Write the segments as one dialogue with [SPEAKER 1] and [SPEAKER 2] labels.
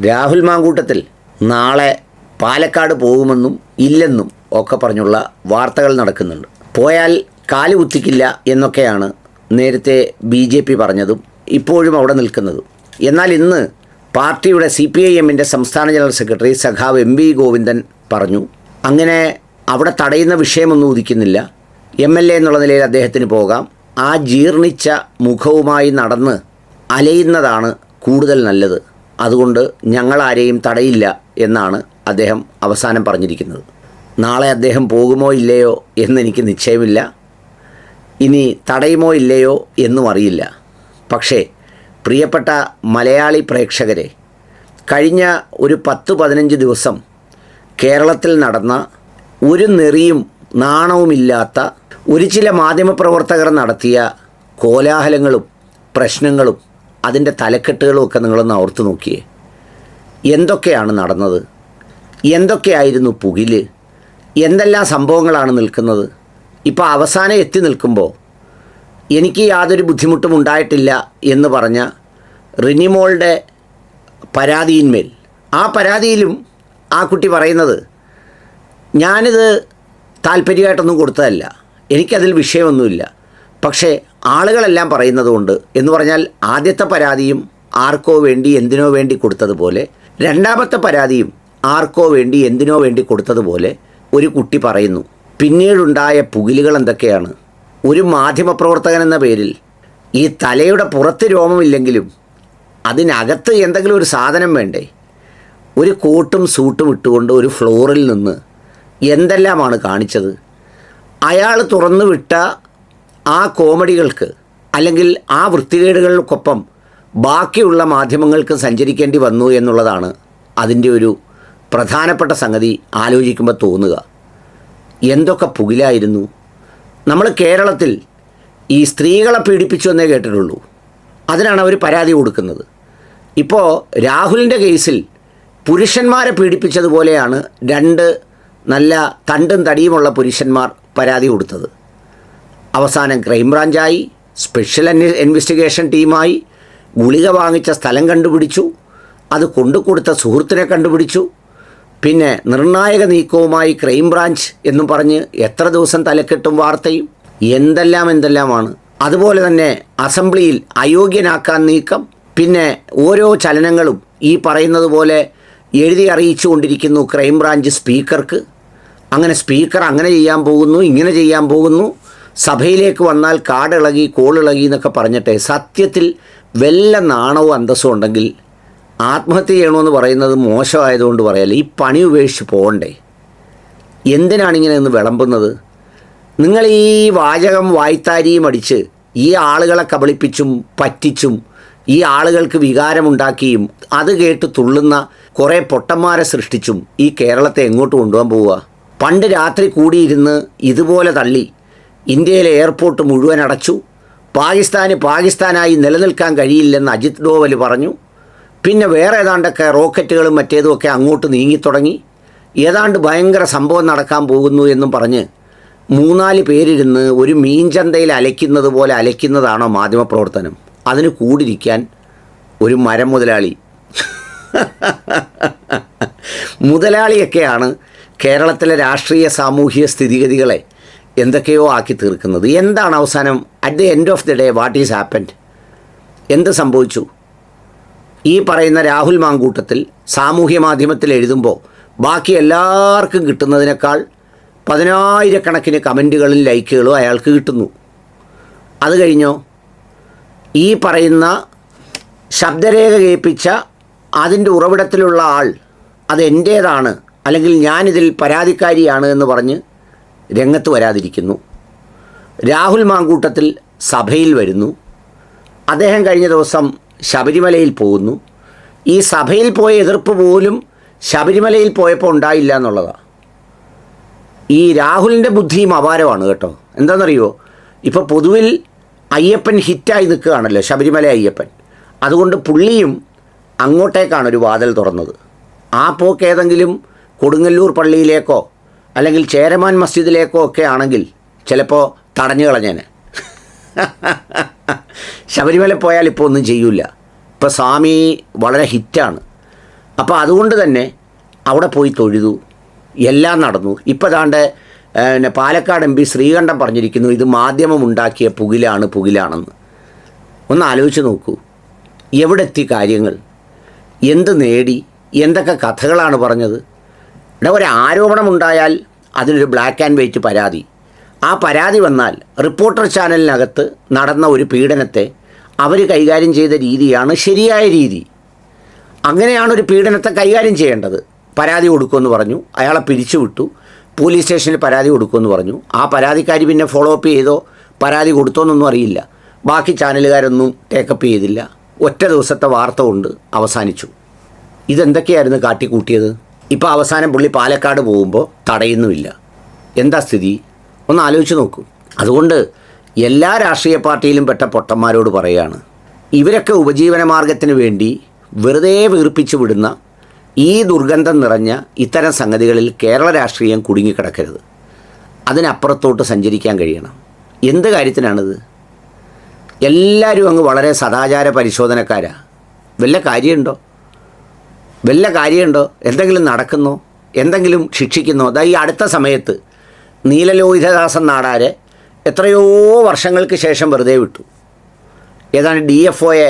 [SPEAKER 1] രാഹുൽ മാങ്കൂട്ടത്തിൽ നാളെ പാലക്കാട് പോകുമെന്നും ഇല്ലെന്നും ഒക്കെ പറഞ്ഞുള്ള വാർത്തകൾ നടക്കുന്നുണ്ട്. പോയാൽ കാലു കുത്തിക്കില്ല എന്നൊക്കെയാണ് നേരത്തെ ബി ജെ പി പറഞ്ഞതും ഇപ്പോഴും അവിടെ നിൽക്കുന്നതും. എന്നാൽ ഇന്ന് പാർട്ടിയുടെ സി പി ഐ എമ്മിന്റെ സംസ്ഥാന ജനറൽ സെക്രട്ടറി സഖാവ് എം വി ഗോവിന്ദൻ പറഞ്ഞു അങ്ങനെ അവിടെ തടയുന്ന വിഷയമൊന്നും ഉദിക്കുന്നില്ല. എം എൽ എ എന്നുള്ള നിലയിൽ അദ്ദേഹത്തിന് പോകാം. ആ ജീർണിച്ച മുഖവുമായി നടന്ന് അലയുന്നതാണ് കൂടുതൽ നല്ലത്. അതുകൊണ്ട് ഞങ്ങളാരെയും തടയില്ല എന്നാണ് അദ്ദേഹം അവസാനം പറഞ്ഞിരിക്കുന്നത്. നാളെ അദ്ദേഹം പോകുമോ ഇല്ലയോ എന്നെനിക്ക് നിശ്ചയമില്ല. ഇനി തടയുമോ ഇല്ലയോ എന്നും അറിയില്ല. പക്ഷേ പ്രിയപ്പെട്ട മലയാളി പ്രേക്ഷകരെ കഴിഞ്ഞ ഒരു പത്ത് പതിനഞ്ച് ദിവസം കേരളത്തിൽ നടന്ന ഒരു നെറിയും നാണവുമില്ലാത്ത ഒരു ചില മാധ്യമപ്രവർത്തകർ നടത്തിയ കോലാഹലങ്ങളും പ്രശ്നങ്ങളും അതിന്റെ തലക്കെട്ടുകളും ഒക്കെ നിങ്ങളൊന്ന് ഓർത്തു നോക്കിയേ. എന്തൊക്കെയാണ് നടന്നത്? എന്തൊക്കെയായിരുന്നു പുകിൽ? എന്തെല്ലാം സംഭവങ്ങളാണ് നിൽക്കുന്നത്? ഇപ്പോൾ അവസാനം എത്തി നിൽക്കുമ്പോൾ എനിക്ക് യാതൊരു ബുദ്ധിമുട്ടും ഉണ്ടായിട്ടില്ല എന്ന് പറഞ്ഞ റിനിമോളുടെ പരാതിയിന്മേൽ. ആ പരാതിയിലും ആ കുട്ടി പറയുന്നത് ഞാനിത് താല്പര്യമായിട്ടൊന്നും കൊടുത്തതല്ല. എനിക്കതിൽ വിഷയമൊന്നുമില്ല. പക്ഷേ ആളുകളെല്ലാം പറയുന്നത് കൊണ്ട് എന്ന് പറഞ്ഞാൽ ആദ്യത്തെ പരാതിയും ആർക്കോ വേണ്ടി എന്തിനോ വേണ്ടി കൊടുത്തതുപോലെ രണ്ടാമത്തെ പരാതിയും ആർക്കോ വേണ്ടി എന്തിനോ വേണ്ടി കൊടുത്തതുപോലെ ഒരു കുട്ടി പറയുന്നു. പിന്നീടുണ്ടായ പുകിലുകൾ എന്തൊക്കെയാണ്? ഒരു മാധ്യമപ്രവർത്തകൻ എന്ന പേരിൽ ഈ തലയുടെ പുറത്ത് രോമമില്ലെങ്കിലും അതിനകത്ത് എന്തെങ്കിലും ഒരു സാധനം വേണ്ടേ? ഒരു കോട്ടും സൂട്ടും ഇട്ടുകൊണ്ട് ഒരു ഫ്ലോറിൽ നിന്ന് എന്തെല്ലാമാണ് കാണിച്ചത്? അയാൾ തുറന്നു വിട്ട ആ കോമഡികൾക്ക് അല്ലെങ്കിൽ ആ വൃത്തികേടുകൾക്കൊപ്പം ബാക്കിയുള്ള മാധ്യമങ്ങൾക്ക് സഞ്ചരിക്കേണ്ടി വന്നു എന്നുള്ളതാണ് അതിന്റെ ഒരു പ്രധാനപ്പെട്ട സംഗതി ആലോചിക്കുമ്പോൾ തോന്നുക. എന്തൊക്കെ പുകിലായിരുന്നു. നമ്മൾ കേരളത്തിൽ ഈ സ്ത്രീകളെ പീഡിപ്പിച്ചു എന്നേ കേട്ടിട്ടുള്ളൂ. അതിനാണ് അവർ പരാതി കൊടുക്കുന്നത്. ഇപ്പോൾ രാഹുലിന്റെ കേസിൽ പുരുഷന്മാരെ പീഡിപ്പിച്ചതുപോലെയാണ് രണ്ട് നല്ല തണ്ടും തടിയുമുള്ള പുരുഷന്മാർ പരാതി കൊടുത്തത്. അവസാനം ക്രൈംബ്രാഞ്ചായി സ്പെഷ്യൽ ഇൻവെസ്റ്റിഗേഷൻ ടീമായി ഗുളിക വാങ്ങിച്ച സ്ഥലം കണ്ടുപിടിച്ചു അത് കൊണ്ടുകൊടുത്ത സുഹൃത്തിനെ കണ്ടുപിടിച്ചു. പിന്നെ നിർണായക നീക്കവുമായി ക്രൈംബ്രാഞ്ച് എന്നും പറഞ്ഞ് എത്ര ദിവസം തലക്കെട്ടും വാർത്തയും. എന്തെല്ലാം എന്തെല്ലാമാണ്. അതുപോലെ തന്നെ അസംബ്ലിയിൽ അയോഗ്യനാക്കാൻ നീക്കം. പിന്നെ ഓരോ ചലനങ്ങളും ഈ പറയുന്നത് പോലെ എഴുതി അറിയിച്ചു കൊണ്ടിരിക്കുന്നു ക്രൈംബ്രാഞ്ച് സ്പീക്കർക്ക്. അങ്ങനെ സ്പീക്കർ അങ്ങനെ ചെയ്യാൻ പോകുന്നു ഇങ്ങനെ ചെയ്യാൻ പോകുന്നു. സഭയിലേക്ക് വന്നാൽ കാടിളകി കോളിളകി എന്നൊക്കെ പറഞ്ഞിട്ട് സത്യത്തിൽ വല്ല നാണവും അന്തസ്സും ഉണ്ടെങ്കിൽ ആത്മഹത്യ ചെയ്യണമെന്ന് പറയുന്നത് മോശമായതുകൊണ്ട് പറയല്ല ഈ പണി ഉപേക്ഷിച്ച് പോകണ്ടേ? എന്തിനാണ് ഇങ്ങനെ വിളമ്പുന്നത്? നിങ്ങൾ ഈ വാചകം വായ്ത്താരിയും അടിച്ച് ഈ ആളുകളെ കബളിപ്പിച്ചും പറ്റിച്ചും ഈ ആളുകൾക്ക് വികാരമുണ്ടാക്കിയും അത് കേട്ട് തുള്ളുന്ന കുറേ പൊട്ടന്മാരെ സൃഷ്ടിച്ചും ഈ കേരളത്തെ എങ്ങോട്ട് കൊണ്ടുപോകാൻ പോവുക? പണ്ട് രാത്രി കൂടിയിരുന്ന് ഇതുപോലെ തള്ളി ഇന്ത്യയിലെ എയർപോർട്ട് മുഴുവൻ അടച്ചു. പാകിസ്ഥാന് പാകിസ്ഥാനായി നിലനിൽക്കാൻ കഴിയില്ലെന്ന് അജിത് ഡോവൽ പറഞ്ഞു. പിന്നെ വേറെ ഏതാണ്ടൊക്കെ റോക്കറ്റുകളും മറ്റേതുമൊക്കെ അങ്ങോട്ട് നീങ്ങിത്തുടങ്ങി. ഏതാണ്ട് ഭയങ്കര സംഭവം നടക്കാൻ പോകുന്നു എന്നും പറഞ്ഞ് മൂന്നാൽ പേരിരുന്ന് ഒരു മീൻചന്തയിൽ അലയ്ക്കുന്നത് പോലെ അലയ്ക്കുന്നതാണോ മാധ്യമപ്രവർത്തനം? അതിന് കൂടിരിക്കാൻ ഒരു മരം മുതലാളി. മുതലാളിയൊക്കെയാണ് കേരളത്തിലെ രാഷ്ട്രീയ സാമൂഹിക സ്ഥിതിഗതികളെ എന്തൊക്കെയോ ആക്കി തീർക്കുന്നത്. എന്താണ് അവസാനം? At the end of the day what is happened എന്ത് സംഭവിച്ചു? ഈ പറയുന്ന രാഹുൽ മാങ്കൂട്ടത്തിൽ സാമൂഹ്യ മാധ്യമത്തിൽ എഴുതുമ്പോൾ ബാക്കി എല്ലാവർക്കും കിട്ടുന്നതിനേക്കാൾ പതിനായിരക്കണക്കിന് കമന്റുകളും ലൈക്കുകളും അയാൾക്ക് കിട്ടുന്നു. അത് കഴിഞ്ഞോ? ഈ പറയുന്ന ശബ്ദരേഖ കേൾപ്പിച്ച അതിന്റെ ഉറവിടത്തിലുള്ള ആൾ അത് എന്റേതാണ് അല്ലെങ്കിൽ ഞാനിതിൽ പരാതിക്കാരിയാണ് എന്ന് പറഞ്ഞ് രംഗത്ത് വരാതിരിക്കുന്നു. രാഹുൽ മാങ്കൂട്ടത്തിൽ സഭയിൽ വരുന്നു. അദ്ദേഹം കഴിഞ്ഞ ദിവസം ശബരിമലയിൽ പോകുന്നു. ഈ സഭയിൽ പോയ എതിർപ്പ് പോലും ശബരിമലയിൽ പോയപ്പോൾ ഉണ്ടായില്ല എന്നുള്ളതാണ് ഈ രാഹുലിന്റെ ബുദ്ധിയും അപാരമാണ് കേട്ടോ. എന്താണെന്നറിയോ? ഇപ്പോൾ പൊതുവിൽ അയ്യപ്പൻ ഹിറ്റായി നിൽക്കുകയാണല്ലോ ശബരിമല അയ്യപ്പൻ. അതുകൊണ്ട് പുള്ളിയും അങ്ങോട്ടേക്കാണ് ഒരു വാതിൽ തുറന്നത്. ആ പോക്ക് ഏതെങ്കിലും കൊടുങ്ങല്ലൂർ പള്ളിയിലേക്കോ അല്ലെങ്കിൽ ചേരമാൻ മസ്ജിദിലേക്കോ ഒക്കെ ആണെങ്കിൽ ചിലപ്പോൾ തടഞ്ഞു കളഞ്ഞേനെ. ശബരിമല പോയാൽ ഇപ്പോൾ ഒന്നും ചെയ്യൂല. ഇപ്പോൾ സ്വാമി വളരെ ഹിറ്റാണ്. അപ്പോൾ അതുകൊണ്ട് തന്നെ അവിടെ പോയി തൊഴുതു. എല്ലാം നടന്നു. ഇപ്പോൾ ദാണ്ട് പിന്നെ പാലക്കാട് എം പി ശ്രീകണ്ഠൻ പറഞ്ഞിരിക്കുന്നു ഇത് മാധ്യമമുണ്ടാക്കിയ പുകിലാണ് പുകിലാണെന്ന്. ഒന്ന് ആലോചിച്ച് നോക്കൂ. എവിടെത്തി കാര്യങ്ങൾ? എന്ത് നേടി? എന്തൊക്കെ കഥകളാണ് പറഞ്ഞത്? ഇവിടെ ഒരു ആരോപണം ഉണ്ടായാൽ അതിനൊരു ബ്ലാക്ക് ആൻഡ് വൈറ്റ് പരാതി. ആ പരാതി വന്നാൽ റിപ്പോർട്ടർ ചാനലിനകത്ത് നടന്ന ഒരു പീഡനത്തെ അവർ കൈകാര്യം ചെയ്ത രീതിയാണ് ശരിയായ രീതി. അങ്ങനെയാണ് ഒരു പീഡനത്തെ കൈകാര്യം ചെയ്യേണ്ടത്. പരാതി കൊടുക്കുമെന്ന് പറഞ്ഞു. അയാളെ പിരിച്ചുവിട്ടു. പോലീസ് സ്റ്റേഷനിൽ പരാതി കൊടുക്കുമെന്ന് പറഞ്ഞു. ആ പരാതിക്കാരി പിന്നെ ഫോളോ അപ്പ് ചെയ്തോ പരാതി കൊടുത്തോന്നൊന്നും അറിയില്ല. ബാക്കി ചാനലുകാരൊന്നും ടേക്കപ്പ് ചെയ്തില്ല. ഒറ്റ ദിവസത്തെ വാർത്ത കൊണ്ട് അവസാനിച്ചു. ഇതെന്തൊക്കെയായിരുന്നു കാട്ടിക്കൂട്ടിയത്? ഇപ്പോൾ അവസാനം പുള്ളി പാലക്കാട് പോകുമ്പോൾ തടയുന്നുമില്ല. എന്താ സ്ഥിതി? ഒന്ന് ആലോചിച്ച് നോക്കൂ. അതുകൊണ്ട് എല്ലാ രാഷ്ട്രീയ പാർട്ടിയിലും പെട്ട പൊട്ടന്മാരോട് പറയുകയാണ് ഇവരൊക്കെ ഉപജീവന മാർഗത്തിന് വേണ്ടി വെറുതെ വീർപ്പിച്ചു വിടുന്ന ഈ ദുർഗന്ധം നിറഞ്ഞ ഇത്തരം സംഗതികളിൽ കേരള രാഷ്ട്രീയം കുടുങ്ങിക്കിടക്കരുത്. അതിനപ്പുറത്തോട്ട് സഞ്ചരിക്കാൻ കഴിയണം. എന്ത് കാര്യത്തിനാണിത്? എല്ലാവരും അങ്ങ് വളരെ സദാചാര പരിശോധനക്കാരാണ് വല്ല കാര്യമുണ്ടോ? വല്ല കാര്യമുണ്ടോ? എന്തെങ്കിലും നടക്കുന്നോ? എന്തെങ്കിലും ശിക്ഷിക്കുന്നോ? അതാ ഈ അടുത്ത സമയത്ത് നീലലോഹിതദാസൻ നാടാരെ എത്രയോ വർഷങ്ങൾക്ക് ശേഷം വെറുതെ വിട്ടു. ഏതാണ്ട് ഡി എഫ് ഒയെ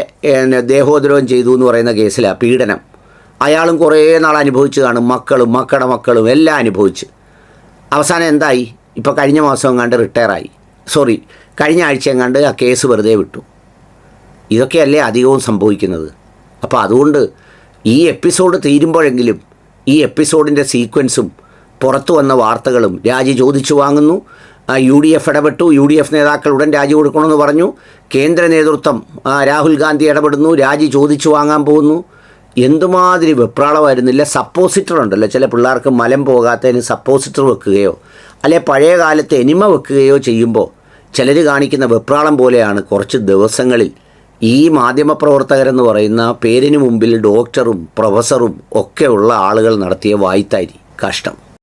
[SPEAKER 1] ദേഹോദ്രോഹം ചെയ്തു എന്ന് പറയുന്ന കേസിലാണ് പീഡനം. അയാളും കുറേ നാൾ അനുഭവിച്ചു കാണും. മക്കളും മക്കളുടെ മക്കളും എല്ലാം അനുഭവിച്ച്. അവസാനം എന്തായി? ഇപ്പോൾ കഴിഞ്ഞ മാസം എങ്ങാണ്ട് റിട്ടയറായി. സോറി കഴിഞ്ഞ ആഴ്ച എങ്ങാണ്ട് ആ കേസ് വെറുതെ വിട്ടു. ഇതൊക്കെയല്ലേ അധികവും സംഭവിക്കുന്നത്. അപ്പോൾ അതുകൊണ്ട് ഈ എപ്പിസോഡ് തീരുമ്പോഴെങ്കിലും ഈ എപ്പിസോഡിന്റെ സീക്വൻസും പുറത്തു വന്ന വാർത്തകളും രാജി ചോദിച്ചു വാങ്ങുന്നു. യു ഡി എഫ് ഇടപെട്ടു. യു ഡി എഫ് നേതാക്കൾ ഉടൻ രാജി കൊടുക്കണമെന്ന് പറഞ്ഞു. കേന്ദ്ര നേതൃത്വം രാഹുൽ ഗാന്ധി ഇടപെടുന്നു. രാജി ചോദിച്ചു വാങ്ങാൻ പോകുന്നു. എന്തുമാതിരി വെപ്രാളമായിരുന്നില്ല? സപ്പോസിറ്റർ ഉണ്ടല്ലോ. ചില പിള്ളേർക്ക് മലം പോകാത്തതിന് സപ്പോസിറ്റർ വെക്കുകയോ അല്ലെ പഴയ കാലത്ത് എനിമ വെക്കുകയോ ചെയ്യുമ്പോൾ ചിലർ കാണിക്കുന്ന വെപ്രാളം പോലെയാണ് കുറച്ച് ദിവസങ്ങളിൽ ഈ മാധ്യമപ്രവർത്തകരെന്ന് പറയുന്ന പേരിന് മുമ്പിൽ ഡോക്ടറും പ്രൊഫസറും ഒക്കെയുള്ള ആളുകൾ നടത്തിയ വായ്ത്താരി കഷ്ടം.